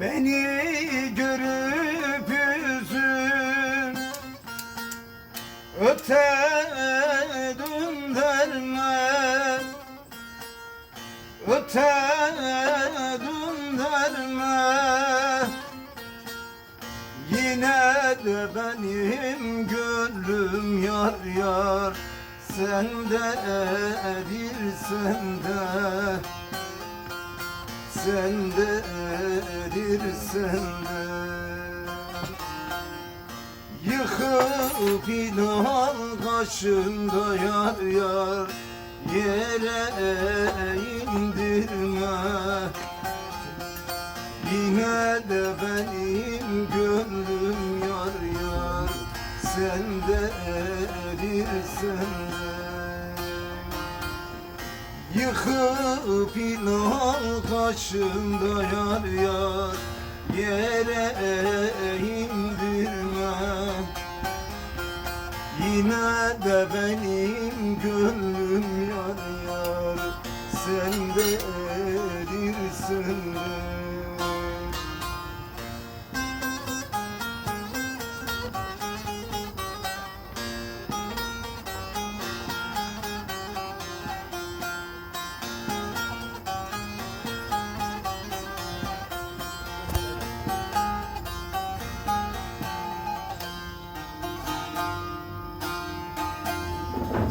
Beni görüp üzüm Öte döndürme Öte döndürme Yine de benim gönlüm yar yar. Sendedir sende Sendedir sende Yıkıp inan kaşında yar yar Yere indirme. Yine de benim gönlüm yar yar Sendedir sende Yıkıp inan kaşında yar yar Yere indirme Yine de benim gönlüm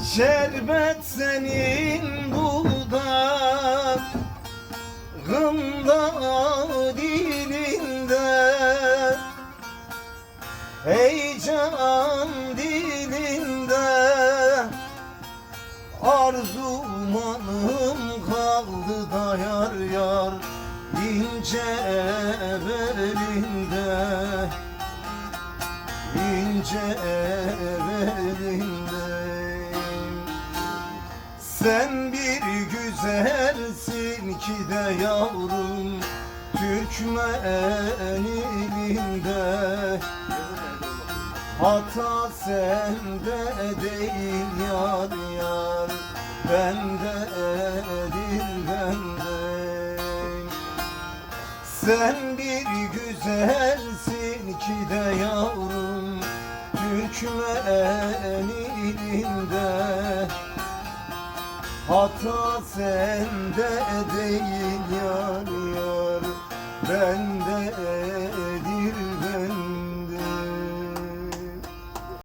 Şerbet senin dudağında dilinde. Heyecan dilinde. Arzumanım kaldı da yar yar ince belinde ince belinde Sen bir güzelsin ki de yavrum Türkmen ilinde Hata sende değil yar yar Bendedir bende Sen bir güzelsin ki de yavrum Türkmen Hata sende değil yar yar Bende